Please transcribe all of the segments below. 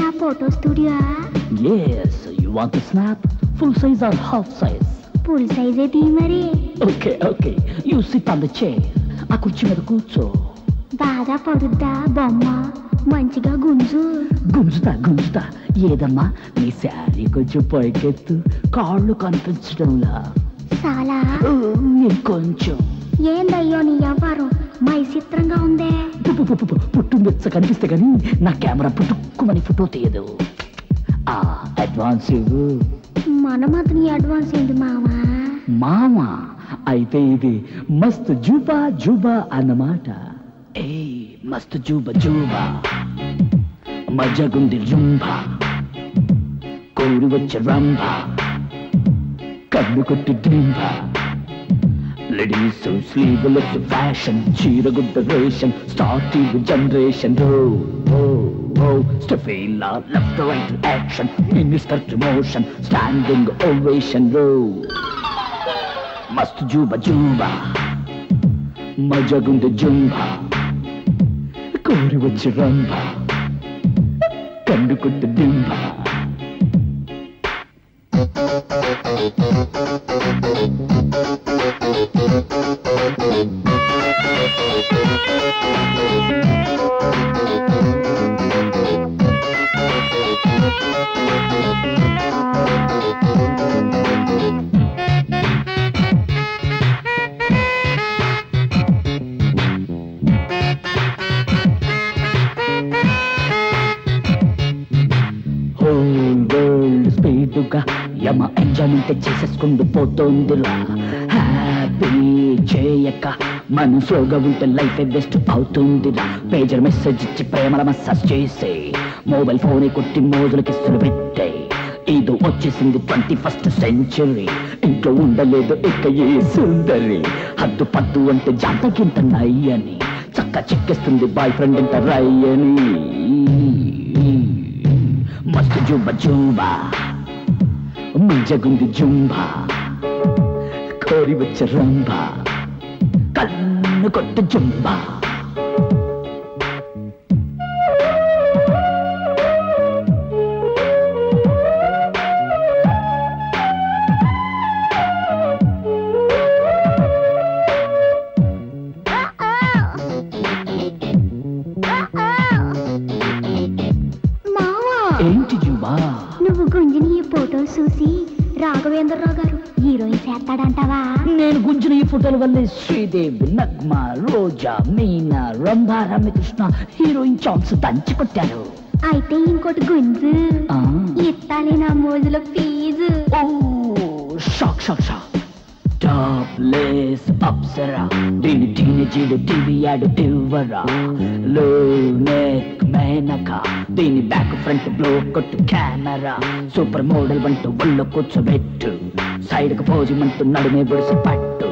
నా photo studio Yes, you want to snap? Full size or half size? Full సైజే తీ మరి? Okay, okay. You sit on the chair. ఆ కుర్చీ మీద కూర్చో. బాగా పడుద్దా బొమ్మ? మంచిగా గుంజు. గుంజుతా గుంజుతా. ఏదమ్మా? నీ శారీ కొంచెం పైకెత్తు. కాళ్ళు కనిపించడంలా. చాలా? ఓ, ఇంకొంచెం ఏందయ్యో నీ వ్యవహారం మై చిత్రంగా ఉందే. పుట్టు మెచ్చ కనిపిస్తే కానీ నా కెమెరా పుట్టుక్కుమని ఫోటో తీయదు ఆ అడ్వాన్స్ ఇవ్వు మన మాత్రం అడ్వాన్స్ ఏంటి మావా మామా అయితే ఇది మస్తు జూబా జూబా అన్నమాట ఏ మస్తు జూబా జూబా మజగుంది జుంబా కోరి వచ్చే రంభా కన్ను కొట్టి డింబా లేడీస్ స్లీవ్లెస్ ఫ్యాషన్ చీరగుడ్డ రేషన్ స్టార్ట్ జనరేషన్ రో ఓ ఓ స్టెఫీలా left right action minister motion standing ovation రో మస్తు జూబ జూబ మజగుంది జుంబ కోరి వచ్చి రంభ కండుకుంది డింబ వరల్డ్ యమ ఎంజాయ్మెంట్ చేసేసుకుంటూ పోతోందిరా హ్యాపీ చేయక మనం స్లోగా ఉంటే లైఫ్ వేస్ట్ అవుతుంది పేజర్ మెసేజ్ ఇచ్చి ప్రేమల మసాజ్ చేసే. మొబైల్ ఫోన్ కొట్టి మోజులు కిస్తులు పెట్టే. ఇది వచ్చేసింది ట్వంటీ ఫస్ట్ సెంచరీ ఇంట్లో ఉండలేదు ఇక ఏ సుందరి. హద్దు పద్దు అంటే జాతకింత నయ్యని. చక్క చిక్కిస్తుంది బాయ్ ఫ్రెండ్ ఇంత రయ్యని మస్తు జుంబ జూబా మంజగుంది జుంబ కోరి వచ్చే రంభ కన్ను కొట్టు జుంబ. ఏంటి జుంబా? గుంజిన ఈ ఫోటో చూసి రాఘవేంద్రరావు గారు హీరోయిన్ చేస్తాడంటావా? నేను గుంజిన ఈ ఫోటోల వల్లే శ్రీదేవి నగ్మ రోజా మీనా రంభా రమ్యకృష్ణ హీరోయిన్ ఛాన్స్ దంచి కొట్టారు అయితే ఇంకోటి గుంజు. ఇత్తాలి నా మోజుల ఫీజు. ఓ షాక్ షాక్ షాక్. లేస్ అప్సరా దీని టీనేజీడు టీవీ యాడ్లో నెక్ మేనక దీని బ్యాక్ ఫ్రంట్ బ్లో కొట్టు కెమెరా సూపర్ మోడల్ వంటూ ఒళ్ళు కూర్చోబెట్టు సైడ్కు పోజిమంటూ నడుమే బొడిసి పట్టు.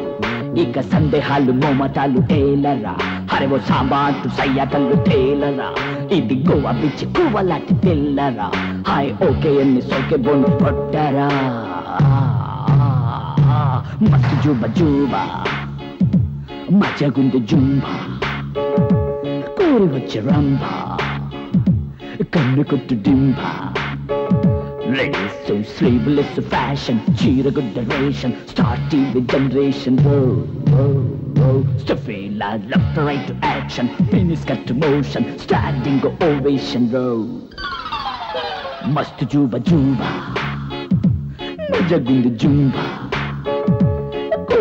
ఇక సందేహాలు మోమతాలు తేలరా హరివో సాంబా అంటూ సయ్యాటలు తేలరా ఇది గోవా బిచ్చి కువ్వలాంటి తెల్లరా హాయ్ ఓకే ఎన్ని సోకే బొండు కొట్టరా మస్తు జూబ జూబ మజగుంది జుంబ కోరి వచ్చే రంభ కన్ను కొట్టు డింబ లేడీస్ స్లీవ్లెస్ ఫ్యాషన్ చీరగుడ్డ ration start TV generation స్టఫీలా left right action finish cut motion standing ovation రో మస్తు జూబ జూబ జగుంది జుంబ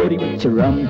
కోరి వచ్చి రంభ